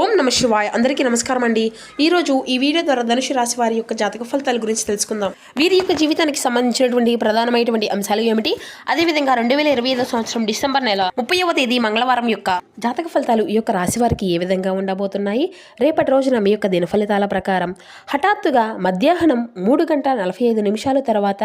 ఓం నమ శివాయ. అందరికీ నమస్కారం అండి. ఈరోజు ఈ వీడియో ద్వారా ధనుసు రాశి వారి యొక్క జాతక ఫలితాల గురించి తెలుసుకుందాం. వీరి యొక్క జీవితానికి సంబంధించినటువంటి ప్రధానమైనటువంటి అంశాలు ఏమిటి? అదేవిధంగా రెండు వేల ఇరవై ఐదో సంవత్సరం డిసెంబర్ నెల ముప్పైవ తేదీ మంగళవారం యొక్క జాతక ఫలితాలు ఈ యొక్క రాశి వారికి ఏ విధంగా ఉండబోతున్నాయి? రేపటి రోజున మీ యొక్క దిన ఫలితాల ప్రకారం హఠాత్తుగా మధ్యాహ్నం మూడు గంట నలభై ఐదు నిమిషాల తర్వాత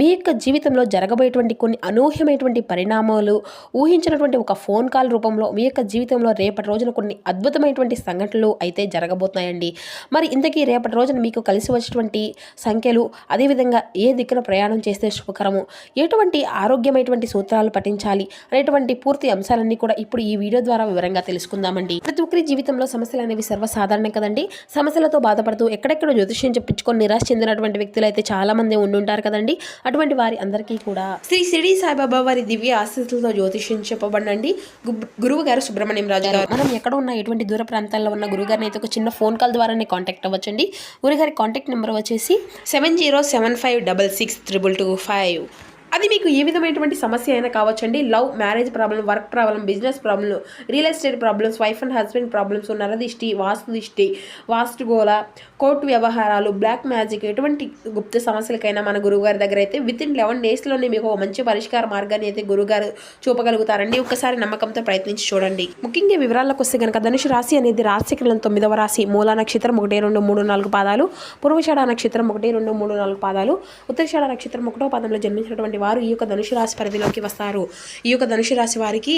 మీ యొక్క జీవితంలో జరగబోయేటువంటి కొన్ని అనూహ్యమైనటువంటి పరిణామాలు ఊహించినటువంటి ఒక ఫోన్ కాల్ రూపంలో మీ యొక్క జీవితంలో రేపటి రోజున కొన్ని అద్భుతమైనటువంటి సంఘటనలు అయితే జరగబోతున్నాయండి. మరి ఇంతకీ రేపటి రోజున మీకు కలిసి వచ్చేటువంటి సంఖ్యలు అదేవిధంగా ఏ దిక్కున ప్రయాణం చేస్తే శుభకరము ఎటువంటి ఆరోగ్యమైనటువంటి సూత్రాలు పఠించాలి అనేటువంటి పూర్తి అంశాలన్నీ కూడా ఇప్పుడు ఈ వీడియో ద్వారా వివరంగా తెలుసుకుందామండి. ప్రతి ఒక్కరి జీవితంలో సమస్యలు అనేవి సర్వసాధారణం కదండి. సమస్యలతో బాధపడుతూ ఎక్కడెక్కడ జ్యోతిష్యం చెప్పించుకొని నిరాశ చెందినటువంటి వ్యక్తులు అయితే చాలా మంది ఉండుంటారు కదండి. అటువంటి వారి అందరికీ కూడా శ్రీ షిరిడి సాయిబాబా వారి దివ్య ఆశీస్సులతో జ్యోతిష్యం చెప్పబడండి గురువు గారు సుబ్రహ్మణ్యం రాజు గారు. మనం ఎక్కడ ఉన్న ఎటువంటి దూర ప్రాంతాల్లో ఉన్న గురుగారిని అయితే ఒక చిన్న ఫోన్ కాల్ ద్వారానే కాంటాక్ట్ అవ్వచ్చండి. గురుగారి కాంటాక్ట్ నెంబర్ వచ్చేసి seven zero seven five double six triple two five. అది మీకు ఏ విధమైనటువంటి సమస్య అయినా కావచ్చండి. Love marriage problem work problem business problem real estate problems wife and husband problems నరదిష్టి వాస్తు దిష్టి వాస్తు గోల కోర్టు వ్యవహారాలు బ్లాక్ మ్యాజిక్ ఎటువంటి గుప్త సమస్యలకైనా మన గురువుగారి దగ్గర అయితే విత్ ఇన్ లెవెన్ డేస్లోనే మీకు ఒక మంచి పరిష్కార మార్గాన్ని అయితే గురుగారు చూపగలుగుతారండి ఒకసారి నమ్మకంతో ప్రయత్నించి చూడండి. ముఖ్యంగా వివరాలకు వస్తే కనుక ధనుషు రాశి అనేది రాశికలం తొమ్మిదవ రాశి. మూలా నక్షత్రం ఒకటి రెండు మూడు నాలుగు పాదాలు. పూర్వషాఢ నక్షత్రం ఒకటి రెండు మూడు నాలుగు పాదాలు. ఉత్తరషాఢ నక్షత్రం ఒకటో పాదంలో జన్మించినటువంటి వారు ఈ యొక్క ధనుసు రాశి పరిధిలోకి వస్తారు. ఈ యొక్క ధనుసు రాశి వారికి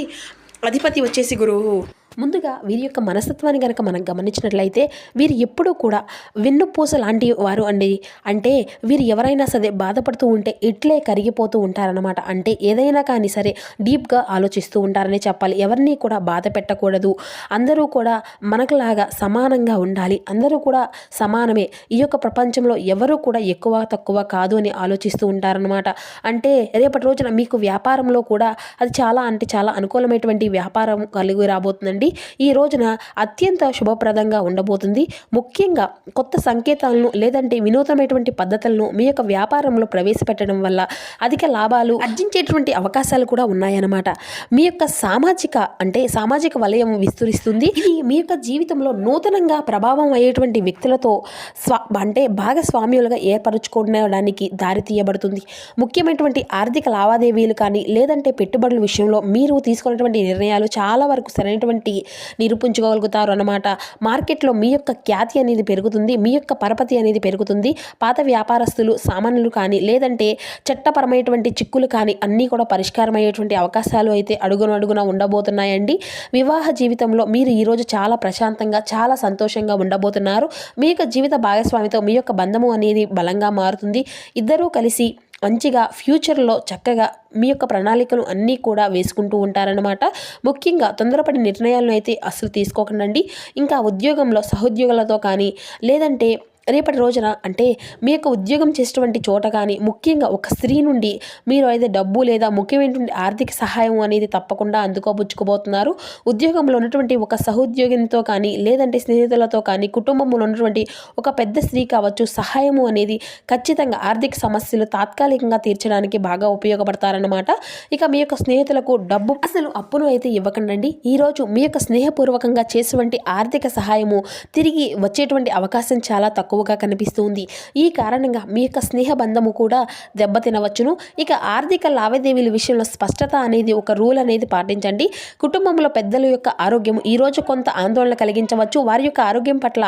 అధిపతి వచ్చేసి గురువు. ముందుగా వీరి యొక్క మనస్తత్వాన్ని కనుక మనం గమనించినట్లయితే వీరు ఎప్పుడూ కూడా వెన్నుపూస లాంటి వారు అండి. అంటే వీరు ఎవరైనా సరే బాధపడుతూ ఉంటే ఇట్లే కరిగిపోతూ ఉంటారనమాట అంటే ఏదైనా కానీ సరే డీప్గా ఆలోచిస్తూ ఉంటారని చెప్పాలి. ఎవరిని కూడా బాధ పెట్టకూడదు. అందరూ కూడా మనకులాగా సమానంగా ఉండాలి. అందరూ కూడా సమానమే. ఈ యొక్క ప్రపంచంలో ఎవరు కూడా ఎక్కువ తక్కువ కాదు అని ఆలోచిస్తూ ఉంటారనమాట అంటే రేపటి రోజున మీకు వ్యాపారంలో కూడా అది చాలా అంటే చాలా అనుకూలమైనటువంటి వ్యాపారం కలిగి రాబోతుందండి. ఈ రోజున అత్యంత శుభప్రదంగా ఉండబోతుంది. ముఖ్యంగా కొత్త సంకేతాలను లేదంటే వినూతనమైనటువంటి పద్ధతులను మీ యొక్క వ్యాపారంలో ప్రవేశపెట్టడం వల్ల అధిక లాభాలు అర్జించేటువంటి అవకాశాలు కూడా ఉన్నాయన్నమాట. మీ యొక్క సామాజిక అంటే సామాజిక వలయం విస్తరిస్తుంది. ఇది మీ యొక్క జీవితంలో నూతనంగా ప్రభావం అయ్యేటువంటి వ్యక్తులతో స్వా అంటే భాగస్వామ్యులుగా ఏర్పరచుకోవడానికి దారి తీయబడుతుంది. ముఖ్యమైనటువంటి ఆర్థిక లావాదేవీలు కానీ లేదంటే పెట్టుబడుల విషయంలో మీరు తీసుకున్నటువంటి నిర్ణయాలు చాలా వరకు సరైనటువంటి నిరూపించుకోగలుగుతారు అన్నమాట. మార్కెట్లో మీ యొక్క ఖ్యాతి అనేది పెరుగుతుంది మీ యొక్క పరపతి అనేది పెరుగుతుంది. పాత వ్యాపారస్తులు సామాన్యులు కానీ లేదంటే చట్టపరమైనటువంటి చిక్కులు కానీ అన్నీ కూడా పరిష్కారం అయ్యేటువంటి అవకాశాలు అయితే అడుగున అడుగున ఉండబోతున్నాయండి. వివాహ జీవితంలో మీరు ఈరోజు చాలా ప్రశాంతంగా చాలా సంతోషంగా ఉండబోతున్నారు. మీ యొక్క జీవిత భాగస్వామితో మీ యొక్క బంధము అనేది బలంగా మారుతుంది. ఇద్దరూ కలిసి మంచిగా ఫ్యూచర్లో చక్కగా మీ యొక్క ప్రణాళికలు అన్నీ కూడా వేసుకుంటూ ఉంటారనమాట ముఖ్యంగా తొందరపడి నిర్ణయాలను అయితే అస్సలు తీసుకోకండి ఇంకా ఉద్యోగంలో సహోద్యోగులతో కానీ లేదంటే రేపటి రోజున అంటే మీ యొక్క ఉద్యోగం చేసేటువంటి చోట కానీ ముఖ్యంగా ఒక స్త్రీ నుండి మీరు అయితే డబ్బు లేదా ముఖ్యమైనటువంటి ఆర్థిక సహాయం అనేది తప్పకుండా అందుకోబుచ్చుకోబోతున్నారు. ఉద్యోగంలో ఉన్నటువంటి ఒక సహోద్యోగినితో కానీ లేదంటే స్నేహితులతో కానీ కుటుంబంలో ఉన్నటువంటి ఒక పెద్ద స్త్రీ కావచ్చు సహాయము అనేది ఖచ్చితంగా ఆర్థిక సమస్యలు తాత్కాలికంగా తీర్చడానికి బాగా ఉపయోగపడతారన్నమాట. ఇక మీ యొక్క స్నేహితులకు డబ్బు అసలు అప్పును అయితే ఇవ్వకండి ఈరోజు మీ యొక్క స్నేహపూర్వకంగా చేసినటువంటి ఆర్థిక సహాయము తిరిగి వచ్చేటువంటి అవకాశం చాలా తక్కువ తక్కువగా కనిపిస్తుంది. ఈ కారణంగా మీ యొక్క స్నేహ బంధము కూడా దెబ్బతినవచ్చును. ఇక ఆర్థిక లావాదేవీల విషయంలో స్పష్టత అనేది ఒక రూల్ అనేది పాటించండి. కుటుంబంలో పెద్దల యొక్క ఆరోగ్యం ఈరోజు కొంత ఆందోళన కలిగించవచ్చు. వారి యొక్క ఆరోగ్యం పట్ల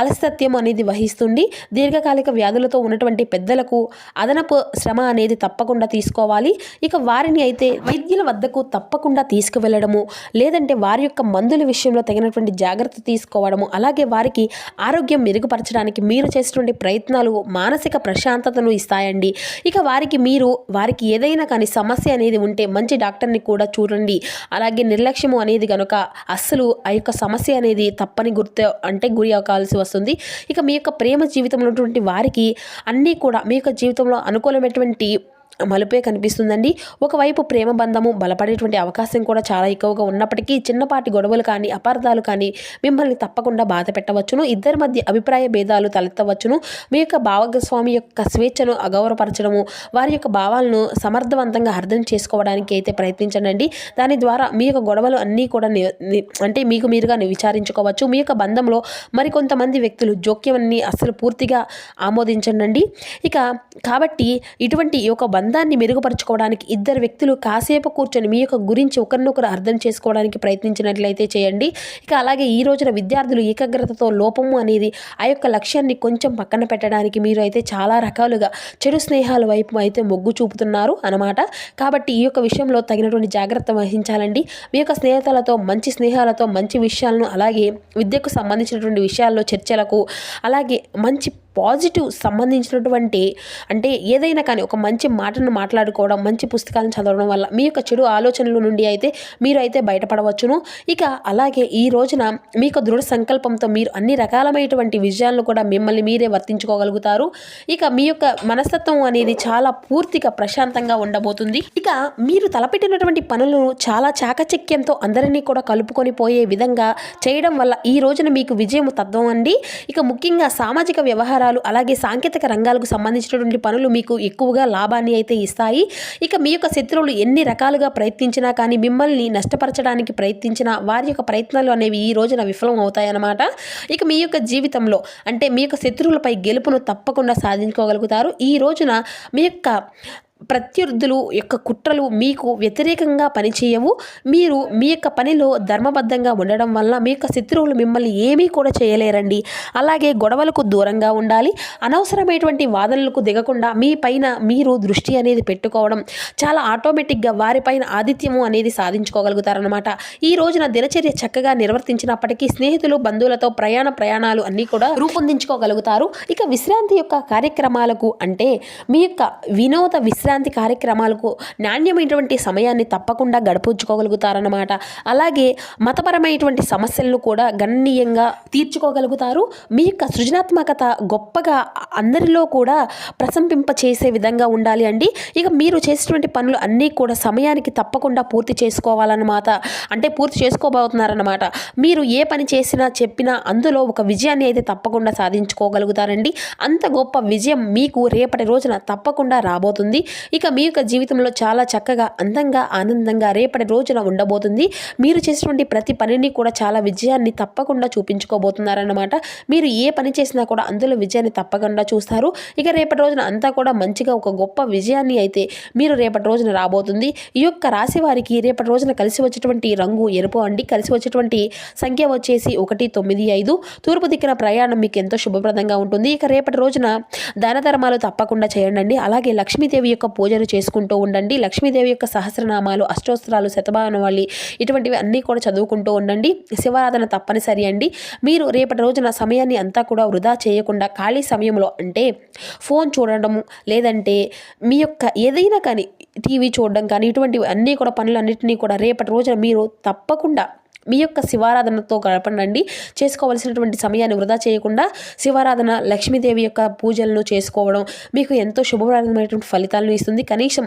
అలసత్యం అనేది వహిస్తుంది. దీర్ఘకాలిక వ్యాధులతో ఉన్నటువంటి పెద్దలకు అదనపు శ్రమ అనేది తప్పకుండా తీసుకోవాలి. ఇక వారిని అయితే వైద్యుల వద్దకు తప్పకుండా తీసుకువెళ్ళడము లేదంటే వారి యొక్క మందుల విషయంలో తగినటువంటి జాగ్రత్త తీసుకోవడము అలాగే వారికి ఆరోగ్యం మెరుగుపరచడానికి మీరు చేసినటువంటి ప్రయత్నాలు మానసిక ప్రశాంతతను ఇస్తాయండి. ఇక వారికి మీరు వారికి ఏదైనా కానీ సమస్య అనేది ఉంటే మంచి డాక్టర్ని కూడా చూడండి. అలాగే నిర్లక్ష్యము అనేది కనుక అస్సలు ఆ యొక్క సమస్య అనేది తప్పని గుర్తు అంటే గురి అవ్వాల్సి వస్తుంది. ఇక మీ యొక్క ప్రేమ జీవితంలో ఉన్నటువంటి వారికి అన్నీ కూడా మీ యొక్క జీవితంలో అనుకూలమైనటువంటి మలుపే కనిపిస్తుందండి. ఒకవైపు ప్రేమ బంధము బలపడేటువంటి అవకాశం కూడా చాలా ఎక్కువగా ఉన్నప్పటికీ చిన్నపాటి గొడవలు కానీ అపార్థాలు కానీ మిమ్మల్ని తప్పకుండా బాధ పెట్టవచ్చును. ఇద్దరి మధ్య అభిప్రాయ భేదాలు తలెత్తవచ్చును. మీ యొక్క భాగస్వామి యొక్క స్వేచ్ఛను అగౌరవపరచడము వారి యొక్క భావాలను సమర్థవంతంగా అర్థం చేసుకోవడానికి అయితే ప్రయత్నించండి దాని ద్వారా మీ యొక్క గొడవలు అన్నీ కూడా అంటే మీకు మీరుగా విచారించుకోవచ్చు. మీ యొక్క బంధంలో మరికొంతమంది వ్యక్తులు జోక్యాన్ని అస్సలు పూర్తిగా ఆమోదించండి ఇక కాబట్టి ఇటువంటి ఈ యొక్క బంధాన్ని మెరుగుపరచుకోవడానికి ఇద్దరు వ్యక్తులు కాసేపు కూర్చొని మీ యొక్క గురించి ఒకరినొకరు అర్థం చేసుకోవడానికి ప్రయత్నించినట్లయితే చేయండి. ఇక అలాగే ఈ రోజున విద్యార్థులు ఏకాగ్రతతో లోపము అనేది ఆ యొక్క లక్ష్యాన్ని కొంచెం పక్కన పెట్టడానికి మీరు అయితే చాలా రకాలుగా చెడు స్నేహాల వైపు అయితే మొగ్గు చూపుతున్నారు అనమాట కాబట్టి ఈ యొక్క విషయంలో తగినటువంటి జాగ్రత్త వహించాలండి. మీ యొక్క స్నేహితులతో మంచి స్నేహాలతో మంచి విషయాలను అలాగే విద్యకు సంబంధించినటువంటి విషయాల్లో చర్చలకు అలాగే మంచి పాజిటివ్ సంబంధించినటువంటి అంటే ఏదైనా కానీ ఒక మంచి మాటను మాట్లాడుకోవడం మంచి పుస్తకాలను చదవడం వల్ల మీ యొక్క చెడు ఆలోచనల నుండి అయితే మీరు అయితే బయటపడవచ్చును. ఇక అలాగే ఈ రోజున మీ యొక్క దృఢ సంకల్పంతో మీరు అన్ని రకాలమైనటువంటి విజయాలను కూడా మిమ్మల్ని మీరే వర్తించుకోగలుగుతారు. ఇక మీ యొక్క మనస్తత్వం అనేది చాలా పూర్తిగా ప్రశాంతంగా ఉండబోతుంది. ఇక మీరు తలపెట్టినటువంటి పనులను చాలా చాకచక్యంతో అందరినీ కూడా కలుపుకొని పోయే విధంగా చేయడం వల్ల ఈ రోజున మీకు విజయం తత్వం అండి ఇక ముఖ్యంగా సామాజిక వ్యవహారాలు అలాగే సాంకేతిక రంగాలకు సంబంధించినటువంటి పనులు మీకు ఎక్కువగా లాభాన్ని అయితే ఇస్తాయి. ఇక మీ యొక్క శత్రువులు ఎన్ని రకాలుగా ప్రయత్నించినా కానీ మిమ్మల్ని నష్టపరచడానికి ప్రయత్నించిన వారి యొక్క ప్రయత్నాలు అనేవి ఈ రోజున విఫలం అవుతాయన్నమాట ఇక మీ యొక్క జీవితంలో అంటే మీ యొక్క శత్రువులపై గెలుపును తప్పకుండా సాధించుకోగలుగుతారు. ఈ రోజున మీ యొక్క ప్రత్యర్థులు యొక్క కుట్రలు మీకు వ్యతిరేకంగా పనిచేయవు. మీరు మీ యొక్క పనిలో ధర్మబద్ధంగా ఉండడం వల్ల మీ యొక్క శత్రువులు మిమ్మల్ని ఏమీ కూడా చేయలేరండి. అలాగే గొడవలకు దూరంగా ఉండాలి. అనవసరమైనటువంటి వాదనలకు దిగకుండా మీ పైన మీరు దృష్టి అనేది పెట్టుకోవడం చాలా ఆటోమేటిక్గా వారిపైన ఆదిత్యము అనేది సాధించుకోగలుగుతారనమాట ఈ రోజున దినచర్య చక్కగా నిర్వర్తించినప్పటికీ స్నేహితులు బంధువులతో ప్రయాణ ప్రయాణాలు అన్నీ కూడా రూపొందించుకోగలుగుతారు. ఇక విశ్రాంతి యొక్క కార్యక్రమాలకు అంటే మీ యొక్క వినోద విశ్రాంతి కార్యక్రమాలకు నాణ్యమైనటువంటి సమయాన్ని తప్పకుండా గడిపించుకోగలుగుతారన్నమాట అలాగే మతపరమైనటువంటి సమస్యలను కూడా గణనీయంగా తీర్చుకోగలుగుతారు. మీ యొక్క సృజనాత్మకత గొప్పగా అందరిలో కూడా ప్రశంపింప చేసే విధంగా ఉండాలి అండి. ఇక మీరు చేసినటువంటి పనులు అన్నీ కూడా సమయానికి తప్పకుండా పూర్తి చేసుకోవాలన్నమాట. అంటే పూర్తి చేసుకోబోతున్నారన్నమాట. మీరు ఏ పని చేసినా చెప్పినా అందులో ఒక విజయాన్ని అయితే తప్పకుండా సాధించుకోగలుగుతారండి. అంత గొప్ప విజయం మీకు రేపటి రోజున తప్పకుండా రాబోతుంది. ఇక మీ యొక్క జీవితంలో చాలా చక్కగా అందంగా ఆనందంగా రేపటి రోజున ఉండబోతుంది. మీరు చేసినటువంటి ప్రతి పనిని కూడా చాలా విజయాన్ని తప్పకుండా చూపించుకోబోతున్నారన్నమాట. మీరు ఏ పని చేసినా కూడా అందులో విజయాన్ని తప్పకుండా చూస్తారు. ఇక రేపటి రోజున అంతా కూడా మంచిగా ఒక గొప్ప విజయాన్ని అయితే మీరు రేపటి రోజున రాబోతుంది. ఈ యొక్క రాశి వారికి రేపటి రోజున కలిసి వచ్చేటువంటి రంగు ఎరుపు అండి. కలిసి వచ్చేటువంటి సంఖ్య వచ్చేసి ఒకటి తొమ్మిది ఐదు. తూర్పు దిక్కున ప్రయాణం మీకు ఎంతో శుభప్రదంగా ఉంటుంది. ఇక రేపటి రోజున దాన ధర్మాలు తప్పకుండా చేయండి. అలాగే లక్ష్మీదేవి యొక్క పూజలు చేసుకుంటూ ఉండండి. లక్ష్మీదేవి యొక్క సహస్రనామాలు అష్టోత్తరాలు శతభావనవళి ఇటువంటివి అన్నీ కూడా చదువుకుంటూ ఉండండి. శివారాధన తప్పనిసరి అండి. మీరు రేపటి రోజున సమయాన్ని అంతా కూడా వృధా చేయకుండా ఖాళీ సమయంలో అంటే ఫోన్ చూడడం లేదంటే మీ యొక్క ఏదైనా కానీ టీవీ చూడడం కానీ ఇటువంటివి అన్నీ కూడా పనులన్నింటినీ కూడా రేపటి రోజున మీరు తప్పకుండా మీ యొక్క శివారాధనతో గడపండి చేసుకోవలసినటువంటి సమయాన్ని వృధా చేయకుండా శివారాధన లక్ష్మీదేవి యొక్క పూజలను చేసుకోవడం మీకు ఎంతో శుభప్రదమైనటువంటి ఫలితాలను ఇస్తుంది. కనీసం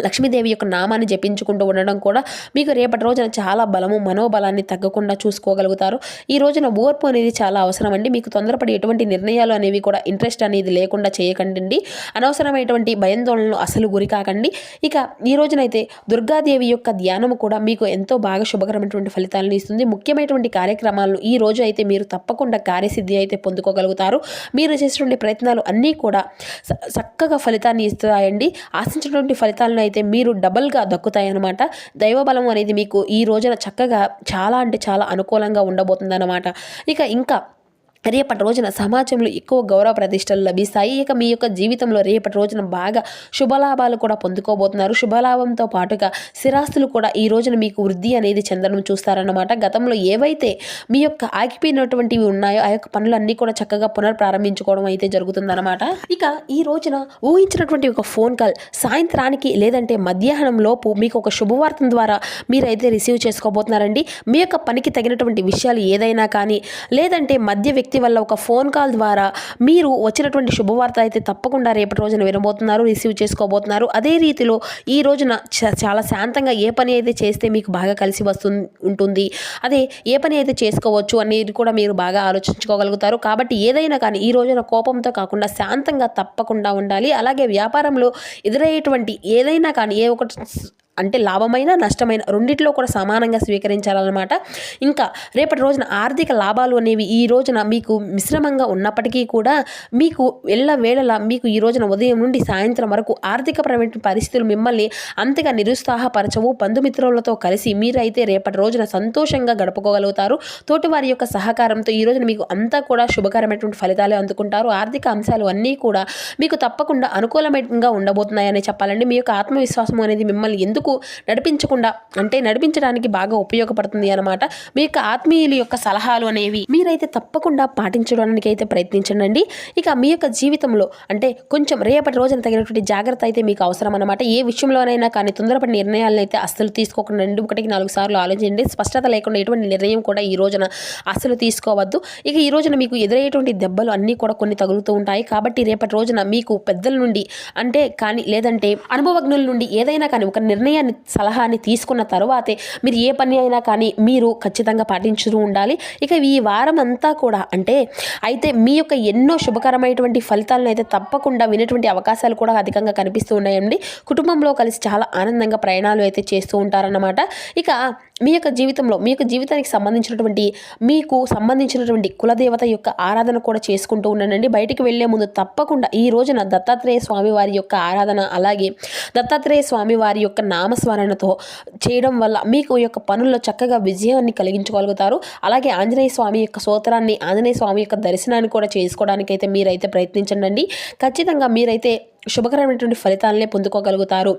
లక్ష్మీదేవి యొక్క నామాన్ని జపించుకుంటూ ఉండడం కూడా మీకు రేపటి రోజున చాలా బలము మనోబలాన్ని తగ్గకుండా చూసుకోగలుగుతారు. ఈ రోజున ఓర్పు అనేది చాలా అవసరం అండి మీకు తొందరపడి ఎటువంటి నిర్ణయాలు అనేవి కూడా ఇంట్రెస్ట్ అనేది లేకుండా చేయకండి అనవసరమైనటువంటి భయాందోళనలు అసలు గురి కాకండి. ఇక ఈ రోజునైతే దుర్గాదేవి యొక్క ధ్యానము కూడా మీకు ఎంతో బాగా శుభకరమైనటువంటి ఫలితాలను ఇస్తుంది. ముఖ్యమైనటువంటి కార్యక్రమాలను ఈ రోజు అయితే మీరు తప్పకుండా కార్యసిద్ధి అయితే పొందుకోగలుగుతారు. మీరు చేసినటువంటి ప్రయత్నాలు అన్నీ కూడా స- చక్కగా ఫలితాన్ని ఇస్తాయండి. ఆశించినటువంటి ఫలితాలను అయితే మీరు డబల్గా దక్కుతాయన్నమాట. దైవబలం అనేది మీకు ఈ రోజున చక్కగా చాలా అంటే చాలా అనుకూలంగా ఉండబోతుందన్నమాట. ఇక ఇంకా రేపటి రోజున సమాజంలో ఎక్కువ గౌరవ ప్రతిష్టలు లభిస్తాయి. ఇక మీ యొక్క జీవితంలో రేపటి రోజున బాగా శుభలాభాలు కూడా పొందుకోబోతున్నారు. శుభలాభంతో పాటుగా స్థిరాస్తులు కూడా ఈ రోజున మీకు వృద్ధి అనేది చెందడం చూస్తారన్నమాట. గతంలో ఏవైతే మీ యొక్క ఆగిపోయినటువంటివి ఉన్నాయో ఆ యొక్క పనులన్నీ కూడా చక్కగా పునర్ప్రారంభించుకోవడం అయితే జరుగుతుందన్నమాట. ఇక ఈ రోజున ఊహించినటువంటి ఒక ఫోన్ కాల్ సాయంత్రానికి లేదంటే మధ్యాహ్నం లోపు మీకు ఒక శుభవార్తం ద్వారా మీరైతే రిసీవ్ చేసుకోబోతున్నారండి. మీ యొక్క పనికి తగినటువంటి విషయాలు ఏదైనా కానీ లేదంటే మధ్య వ్యక్తి వల్ల ఒక ఫోన్ కాల్ ద్వారా మీరు వచ్చినటువంటి శుభవార్త అయితే తప్పకుండా రేపటి రోజున వినబోతున్నారు రిసీవ్ చేసుకోబోతున్నారు. అదే రీతిలో ఈ రోజున చ- చాలా శాంతంగా ఏ పని అయితే చేస్తే మీకు బాగా కలిసి వస్తుంది ఉంటుంది అదే ఏ పని అయితే చేసుకోవచ్చు అనేది కూడా మీరు బాగా ఆలోచించుకోగలుగుతారు. కాబట్టి ఏదైనా కానీ ఈ రోజున కోపంతో కాకుండా శాంతంగా తప్పకుండా ఉండాలి. అలాగే వ్యాపారంలో ఎదురయ్యేటువంటి ఏదైనా కానీ ఏ ఒకటి అంటే లాభమైన నష్టమైన రెండిట్లో కూడా సమానంగా స్వీకరించాలన్నమాట. ఇంకా రేపటి రోజున ఆర్థిక లాభాలు అనేవి ఈ రోజున మీకు మిశ్రమంగా ఉన్నప్పటికీ కూడా మీకు ఎల్ల వేళలా మీకు ఈ రోజున ఉదయం నుండి సాయంత్రం వరకు ఆర్థిక పరిస్థితులు మిమ్మల్ని అంతగా నిరుత్సాహపరచవు. బంధుమిత్రులతో కలిసి మీరైతే రేపటి రోజున సంతోషంగా గడుపుకోగలుగుతారు. తోటి వారి యొక్క సహకారంతో ఈ రోజున మీకు అంతా కూడా శుభకరమైనటువంటి ఫలితాలు అందుకుంటారు. ఆర్థిక అంశాలు అన్నీ కూడా మీకు తప్పకుండా అనుకూలమైనగా ఉండబోతున్నాయని చెప్పాలండి. మీ యొక్క ఆత్మవిశ్వాసం అనేది మిమ్మల్ని ఎందుకు నడిపించకుండా అంటే నడిపించడానికి బాగా ఉపయోగపడుతుంది అనమాట మీ యొక్క ఆత్మీయుల యొక్క సలహాలు అనేవి మీరైతే తప్పకుండా పాటించడానికి అయితే ప్రయత్నించండి ఇక మీ యొక్క జీవితంలో అంటే కొంచెం రేపటి రోజున తగినటువంటి జాగ్రత్త అయితే మీకు అవసరం అనమాట ఏ విషయంలోనైనా కానీ తొందరపడి నిర్ణయాలను అయితే అస్సలు తీసుకోకుండా రెండు ఒకటికి నాలుగు సార్లు ఆలోచించండి. స్పష్టత లేకుండా ఎటువంటి నిర్ణయం కూడా ఈ రోజున అస్సలు తీసుకోవద్దు. ఇక ఈ రోజున మీకు ఎదురయ్యేటువంటి దెబ్బలు అన్నీ కూడా కొన్ని తగులుతూ ఉంటాయి. కాబట్టి రేపటి రోజున మీకు పెద్దల నుండి అంటే కానీ లేదంటే అనుభవజ్ఞుల నుండి ఏదైనా కానీ ఒక నిర్ణయం అని సలహాని తీసుకున్న తర్వాతే మీరు ఏ పని అయినా కానీ మీరు ఖచ్చితంగా పాటించుతూ ఉండాలి. ఇక ఈ వారం అంతా కూడా అంటే అయితే మీ యొక్క ఎన్నో శుభకరమైనటువంటి ఫలితాలను అయితే తప్పకుండా వినేటువంటి అవకాశాలు కూడా అధికంగా కనిపిస్తూ ఉన్నాయండి. కుటుంబంలో కలిసి చాలా ఆనందంగా ప్రయాణాలు అయితే చేస్తూ ఉంటారన్నమాట. ఇక మీ యొక్క జీవితంలో మీ యొక్క జీవితానికి సంబంధించినటువంటి మీకు సంబంధించినటువంటి కులదేవత యొక్క ఆరాధన కూడా చేసుకుంటూ ఉన్నానండి బయటికి వెళ్ళే ముందు తప్పకుండా ఈ రోజున దత్తాత్రేయ స్వామి వారి యొక్క ఆరాధన అలాగే దత్తాత్రేయ స్వామి వారి యొక్క నామస్మరణతో చేయడం వల్ల మీకు ఈ యొక్క పనుల్లో చక్కగా విజయాన్ని కలిగించగలుగుతారు. అలాగే ఆంజనేయ స్వామి యొక్క సోత్రాన్ని ఆంజనేయ స్వామి యొక్క దర్శనాన్ని కూడా చేసుకోవడానికి అయితే మీరైతే ప్రయత్నించండి ఖచ్చితంగా మీరైతే శుభకరమైనటువంటి ఫలితాలనే పొందుకోగలుగుతారు.